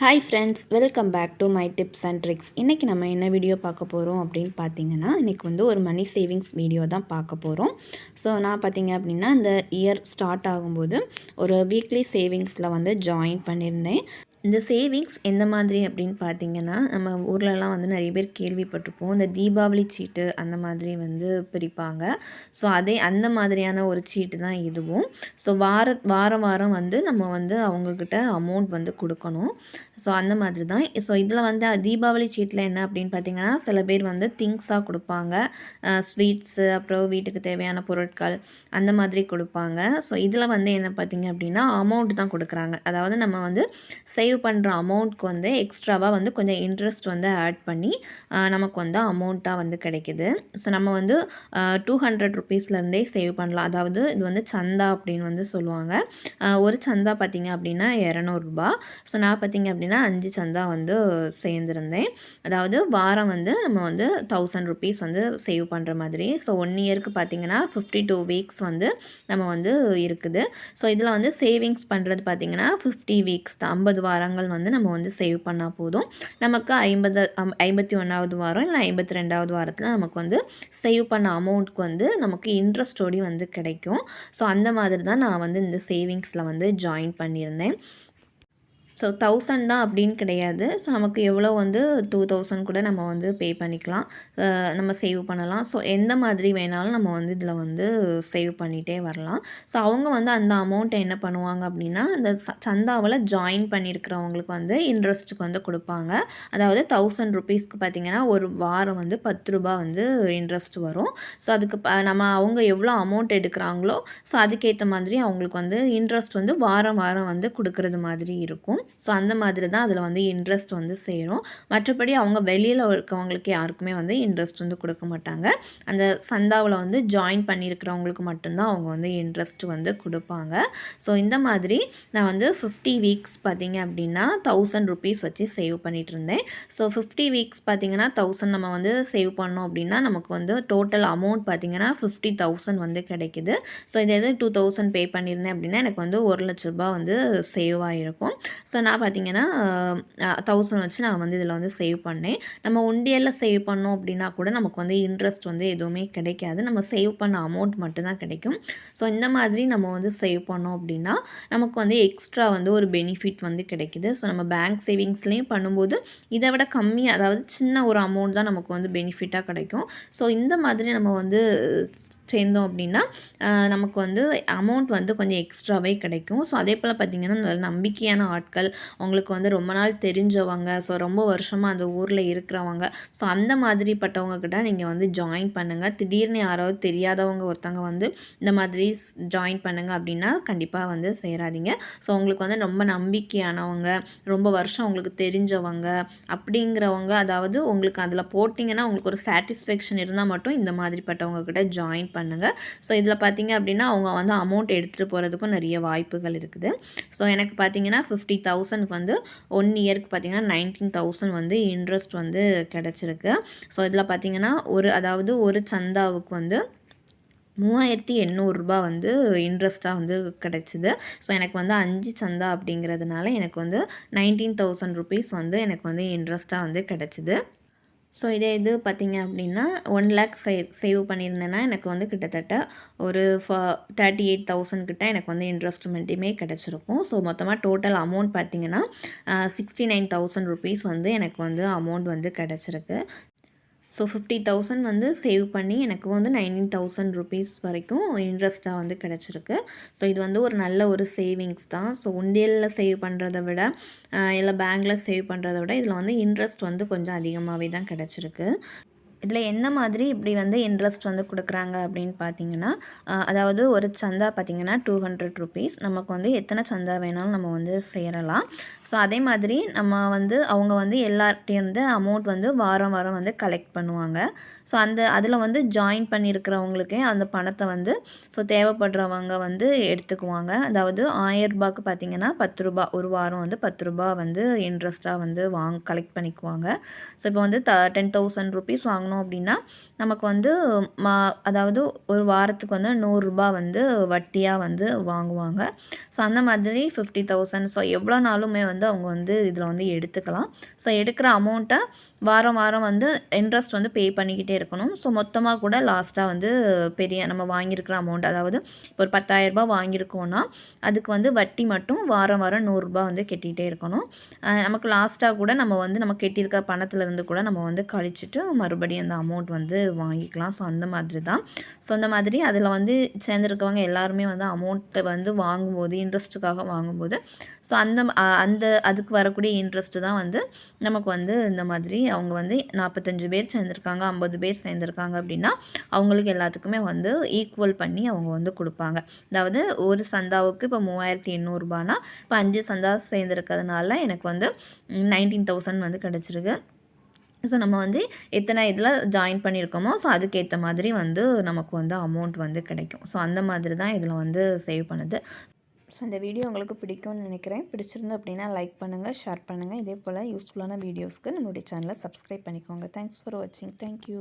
Hi friends welcome back to my tips and tricks இன்றைக்கி நம்ம என்ன வீடியோ பார்க்க போகிறோம் அப்படின்னு பார்த்தீங்கன்னா இன்றைக்கி வந்து ஒரு மணி சேவிங்ஸ் வீடியோ தான் பார்க்க போகிறோம் ஸோ நான் பார்த்தீங்க அப்படின்னா இந்த இயர் ஸ்டார்ட் ஆகும்போது ஒரு வீக்லி சேவிங்ஸில் வந்து ஜாயின் பண்ணியிருந்தேன். இந்த சேவிங்ஸ் எந்த மாதிரி அப்படின்னு பார்த்தீங்கன்னா நம்ம ஊர்லலாம் வந்து நிறைய பேர் கேள்விப்பட்டிருப்போம். இந்த தீபாவளி சீட்டு அந்த மாதிரி வந்து பிரிப்பாங்க. ஸோ அதே அந்த மாதிரியான ஒரு சீட்டு தான் இதுவும். ஸோ வார வாரம் வாரம் வந்து நம்ம வந்து அவங்கக்கிட்ட அமௌண்ட் வந்து கொடுக்கணும். ஸோ அந்த மாதிரி தான். ஸோ இதில் வந்து தீபாவளி சீட்டில் என்ன அப்படின்னு பார்த்தீங்கன்னா சில பேர் வந்து திங்ஸாக கொடுப்பாங்க. ஸ்வீட்ஸு அப்புறம் வீட்டுக்கு தேவையான பொருட்கள் அந்த மாதிரி கொடுப்பாங்க. ஸோ இதில் வந்து என்ன பார்த்தீங்க அப்படின்னா அமௌண்ட் தான் கொடுக்குறாங்க. அதாவது நம்ம வந்து செய் சேவ் பண்ணுற அமௌண்ட்க்கு வந்து எக்ஸ்ட்ராவாக வந்து கொஞ்சம் இன்ட்ரெஸ்ட் வந்து ஆட் பண்ணி நமக்கு வந்து அமௌண்ட்டாக வந்து கிடைக்கிது. ஸோ நம்ம வந்து டூ ஹண்ட்ரட் ருபீஸ்லேருந்தே சேவ் பண்ணலாம். அதாவது இது வந்து சந்தா அப்படின்னு வந்து சொல்லுவாங்க. ஒரு சந்தா பார்த்திங்க அப்படின்னா இரநூறுபா. ஸோ நான் பார்த்திங்க அப்படின்னா அஞ்சு சந்தா வந்து சேர்ந்துருந்தேன். அதாவது வாரம் வந்து நம்ம வந்து தௌசண்ட் ருபீஸ் வந்து சேவ் பண்ணுற மாதிரி. ஸோ ஒன் இயருக்கு பார்த்திங்கன்னா ஃபிஃப்டி டூ வீக்ஸ் வந்து நம்ம வந்து இருக்குது. ஸோ இதில் வந்து சேவிங்ஸ் பண்ணுறது பார்த்திங்கன்னா ஃபிஃப்டி வீக்ஸ் தான். ஐம்பது வாரம் வாரங்கள் வந்து நம்ம வந்து சேவ் பண்ணால் போதும். நமக்கு ஐம்பது ஐம்பத்தி ஒன்றாவது வாரம் இல்லை ஐம்பத்தி ரெண்டாவது வாரத்தில் நமக்கு வந்து சேவ் பண்ண அமௌண்ட்க்கு வந்து நமக்கு இன்ட்ரெஸ்டோடி வந்து கிடைக்கும். ஸோ அந்த மாதிரி தான் நான் வந்து இந்த சேவிங்ஸில் வந்து ஜாயின் பண்ணியிருந்தேன். ஸோ தௌசண்ட் தான் அப்படின்னு கிடையாது. ஸோ நமக்கு எவ்வளோ வந்து டூ தௌசண்ட் கூட நம்ம வந்து பே பண்ணிக்கலாம். நம்ம சேவ் பண்ணலாம். ஸோ எந்த மாதிரி வேணாலும் நம்ம வந்து இதில் வந்து சேவ் பண்ணிகிட்டே வரலாம். ஸோ அவங்க வந்து அந்த அமௌண்ட்டை என்ன பண்ணுவாங்க அப்படின்னா அந்த சந்தாவில் ஜாயின் பண்ணியிருக்கிறவங்களுக்கு வந்து இன்ட்ரெஸ்ட்டுக்கு வந்து கொடுப்பாங்க. அதாவது தௌசண்ட் ருபீஸ்க்கு பார்த்திங்கன்னா ஒரு வாரம் வந்து பத்து ரூபா வந்து இன்ட்ரெஸ்ட் வரும். ஸோ அதுக்கு நம்ம அவங்க எவ்வளோ அமௌண்ட் எடுக்கிறாங்களோ ஸோ அதுக்கேற்ற மாதிரி அவங்களுக்கு வந்து இன்ட்ரெஸ்ட் வந்து வாரம் வாரம் வந்து கொடுக்குறது மாதிரி இருக்கும். ஸோ அந்த மாதிரி தான் அதில் வந்து இன்ட்ரெஸ்ட் வந்து சேரும். மற்றபடி அவங்க வெளியில் இருக்கவங்களுக்கு யாருக்குமே வந்து இன்ட்ரெஸ்ட் வந்து கொடுக்க மாட்டாங்க. அந்த சந்தாவில் வந்து ஜாயின் பண்ணியிருக்கிறவங்களுக்கு மட்டும்தான் அவங்க வந்து இன்ட்ரெஸ்ட் வந்து கொடுப்பாங்க. ஸோ இந்த மாதிரி நான் வந்து ஃபிஃப்டி வீக்ஸ் பார்த்திங்க அப்படின்னா தௌசண்ட் ருபீஸ் வச்சு சேவ் பண்ணிகிட்டு இருந்தேன். ஸோ ஃபிஃப்டி வீக்ஸ் பார்த்திங்கன்னா தௌசண்ட் நம்ம வந்து சேவ் பண்ணோம் அப்படின்னா நமக்கு வந்து டோட்டல் அமௌண்ட் பார்த்திங்கன்னா ஃபிஃப்டி தௌசண்ட் வந்து கிடைக்குது. ஸோ இது எது? டூ தௌசண்ட் பே பண்ணியிருந்தேன் அப்படின்னா எனக்கு வந்து ஒரு லட்ச ரூபா வந்து சேவ் ஆகிருக்கும் ஸோ நான் பார்த்தீங்கன்னா தௌசண்ட் வச்சு நான் வந்து இதில் வந்து சேவ் பண்ணேன். நம்ம உண்டியலில் சேவ் பண்ணோம் அப்படின்னா கூட நமக்கு வந்து இன்ட்ரெஸ்ட் வந்து எதுவுமே கிடைக்காது. நம்ம சேவ் பண்ண அமௌண்ட் மட்டும்தான் கிடைக்கும். ஸோ இந்த மாதிரி நம்ம வந்து சேவ் பண்ணோம் அப்படின்னா நமக்கு வந்து எக்ஸ்ட்ரா வந்து ஒரு பெனிஃபிட் வந்து கிடைக்கிது. ஸோ நம்ம பேங்க் சேவிங்ஸ்லேயும் பண்ணும்போது இதை விட கம்மி அதாவது சின்ன ஒரு அமௌண்ட் தான் நமக்கு வந்து பெனிஃபிட்டாக கிடைக்கும். ஸோ இந்த மாதிரி நம்ம வந்து சேர்ந்தோம் அப்படின்னா நமக்கு வந்து அமௌண்ட் வந்து கொஞ்சம் எக்ஸ்ட்ராவே கிடைக்கும். ஸோ அதே போல் பார்த்திங்கன்னா நல்ல நம்பிக்கையான ஆட்கள் அவங்களுக்கு வந்து ரொம்ப நாள் தெரிஞ்சவங்க ஸோ ரொம்ப வருஷமாக அந்த ஊரில் இருக்கிறவங்க. ஸோ அந்த மாதிரிப்பட்டவங்கக்கிட்ட நீங்கள் வந்து ஜாயின் பண்ணுங்கள் திடீர்னு யாராவது தெரியாதவங்க ஒருத்தவங்க வந்து இந்த மாதிரி ஜாயின் பண்ணுங்கள் அப்படின்னா கண்டிப்பாக வந்து சேராதிங்க. ஸோ உங்களுக்கு வந்து ரொம்ப நம்பிக்கையானவங்க ரொம்ப வருஷம் உங்களுக்கு தெரிஞ்சவங்க அப்படிங்கிறவங்க அதாவது உங்களுக்கு அதில் போட்டிங்கன்னா உங்களுக்கு ஒரு சாட்டிஸ்ஃபேக்ஷன் இருந்தால் மட்டும் இந்த மாதிரிப்பட்டவங்க கிட்ட ஜாயின் பண்ணுங்கள் ஸோ இதில் பார்த்தீங்க அப்படின்னா அவங்க வந்து அமௌண்ட் எடுத்துகிட்டு போகிறதுக்கும் நிறைய வாய்ப்புகள் இருக்குது. ஸோ எனக்கு பார்த்தீங்கன்னா ஃபிஃப்டி தௌசண்ட்க்கு வந்து ஒன் இயருக்கு பார்த்தீங்கன்னா நைன்டீன் தௌசண்ட் வந்து இன்ட்ரெஸ்ட் வந்து கிடச்சிருக்கு. ஸோ இதில் பார்த்தீங்கன்னா ஒரு அதாவது ஒரு சந்தாவுக்கு வந்து மூவாயிரத்தி எண்ணூறுரூபா வந்து இன்ட்ரெஸ்ட்டாக வந்து கிடச்சிது. ஸோ எனக்கு வந்து அஞ்சு சந்தா அப்படிங்கிறதுனால எனக்கு வந்து நைன்டீன் தௌசண்ட் ருபீஸ் வந்து எனக்கு வந்து இன்ட்ரெஸ்ட்டாக வந்து கிடச்சிது. ஸோ இதே இது பார்த்திங்க அப்படின்னா ஒன் லேக் சே சேவ் பண்ணியிருந்தேன்னா எனக்கு வந்து கிட்டத்தட்ட ஒரு ஃப தேர்ட்டி எயிட் தௌசண்ட் கிட்ட எனக்கு வந்து இன்ட்ரெஸ்ட்மெண்ட்டுமே கிடச்சிருக்கும். ஸோ மொத்தமாக டோட்டல் அமௌண்ட் பார்த்திங்கன்னா சிக்ஸ்டி நைன் தௌசண்ட் ருபீஸ் வந்து எனக்கு வந்து அமௌண்ட் வந்து கிடச்சிருக்கு. ஸோ ஃபிஃப்டி தௌசண்ட் வந்து சேவ் பண்ணி எனக்கு வந்து நைன்டீன் தௌசண்ட் ருபீஸ் வரைக்கும் இன்ட்ரெஸ்ட்டாக வந்து கிடச்சிருக்கு. ஸோ இது வந்து ஒரு நல்ல ஒரு சேவிங்ஸ் தான். ஸோ உண்டியலில் சேவ் பண்ணுறத விட இல்லை பேங்கில் சேவ் பண்ணுறத விட இதில் வந்து இன்ட்ரெஸ்ட் வந்து கொஞ்சம் அதிகமாகவே தான் கிடச்சிருக்கு. இதில் என்ன மாதிரி இப்படி வந்து இன்ட்ரெஸ்ட் வந்து கொடுக்குறாங்க அப்படின்னு பார்த்தீங்கன்னா அதாவது ஒரு சந்தா பார்த்திங்கன்னா டூ ஹண்ட்ரட் ருபீஸ் நமக்கு வந்து எத்தனை சந்தா வேணாலும் நம்ம வந்து சேரலாம். ஸோ அதே மாதிரி நம்ம வந்து அவங்க வந்து எல்லார்ட்டையும் வந்து அமௌண்ட் வந்து வாரம் வாரம் வந்து கலெக்ட் பண்ணுவாங்க. ஸோ அந்த அதில் வந்து ஜாயின் பண்ணியிருக்கிறவங்களுக்கே அந்த பணத்தை வந்து ஸோ தேவைப்படுறவங்க வந்து எடுத்துக்குவாங்க. அதாவது ஆயிரரூபாக்கு பார்த்திங்கன்னா பத்து ரூபா ஒரு வாரம் வந்து பத்து ரூபா வந்து இன்ட்ரெஸ்ட்டாக வந்து வாங்க கலெக்ட் பண்ணிக்குவாங்க. ஸோ இப்போ வந்து த டென் தௌசண்ட் ருபீஸ் வாங்கணும் வாங்கினோம் அப்படின்னா நமக்கு வந்து மா அதாவது ஒரு வாரத்துக்கு வந்து நூறுரூபா வந்து வட்டியாக வந்து வாங்குவாங்க. ஸோ அந்த மாதிரி ஃபிஃப்டி தௌசண்ட் ஸோ எவ்வளோ நாளுமே வந்து அவங்க வந்து இதில் வந்து எடுத்துக்கலாம். ஸோ எடுக்கிற அமௌண்ட்டை வாரம் வாரம் வந்து இன்ட்ரெஸ்ட் வந்து பே பண்ணிக்கிட்டே இருக்கணும். ஸோ மொத்தமாக கூட லாஸ்ட்டாக வந்து பெரிய நம்ம வாங்கியிருக்கிற அமௌண்ட் அதாவது இப்போ ஒரு பத்தாயிரரூபா வாங்கியிருக்கோன்னா அதுக்கு வந்து வட்டி மட்டும் வாரம் வாரம் நூறுரூபா வந்து கெட்டிகிட்டே இருக்கணும். நமக்கு லாஸ்ட்டாக கூட நம்ம வந்து நம்ம கட்டியிருக்க பணத்துலேருந்து கூட நம்ம வந்து கழிச்சிட்டு மறுபடியும் அந்த அமௌண்ட் வந்து வாங்கிக்கலாம். ஸோ அந்த மாதிரி தான் ஸோ அந்த மாதிரி அதில் வந்து சேர்ந்துருக்கவங்க எல்லாருமே வந்து அமௌண்ட்டை வந்து வாங்கும்போது இன்ட்ரெஸ்ட்டுக்காக வாங்கும்போது ஸோ அந்த அந்த அதுக்கு வரக்கூடிய இன்ட்ரெஸ்ட்டு தான் வந்து நமக்கு வந்து இந்த மாதிரி அவங்க வந்து நாற்பத்தஞ்சு பேர் சேர்ந்துருக்காங்க ஐம்பது பேர் சேர்ந்துருக்காங்க அப்படின்னா அவங்களுக்கு எல்லாத்துக்குமே வந்து ஈக்குவல் பண்ணி அவங்க வந்து கொடுப்பாங்க. அதாவது ஒரு சந்தாவுக்கு இப்போ மூவாயிரத்தி எண்ணூறுபானா இப்போ அஞ்சு சந்தா சேர்ந்துருக்கிறதுனால எனக்கு வந்து நைன்டீன் தௌசண்ட் வந்து கிடச்சிருக்கு. ஸோ நம்ம வந்து எத்தனை இதில் ஜாயின் பண்ணியிருக்கோமோ ஸோ அதுக்கேற்ற மாதிரி வந்து நமக்கு வந்து அமௌண்ட் வந்து கிடைக்கும். ஸோ அந்த மாதிரி தான் இதில் வந்து சேவ் பண்ணுது. ஸோ இந்த வீடியோ உங்களுக்கு பிடிக்கும்னு நினைக்கிறேன். பிடிச்சிருந்து அப்படின்னா லைக் பண்ணுங்கள் ஷேர் பண்ணுங்கள் இதே போல் யூஸ்ஃபுல்லான வீடியோஸ்க்கு நம்மளுடைய சேனலை சப்ஸ்கிரைப் பண்ணிக்கோங்க. தேங்க்ஸ் ஃபார் வாட்சிங் தேங்க்யூ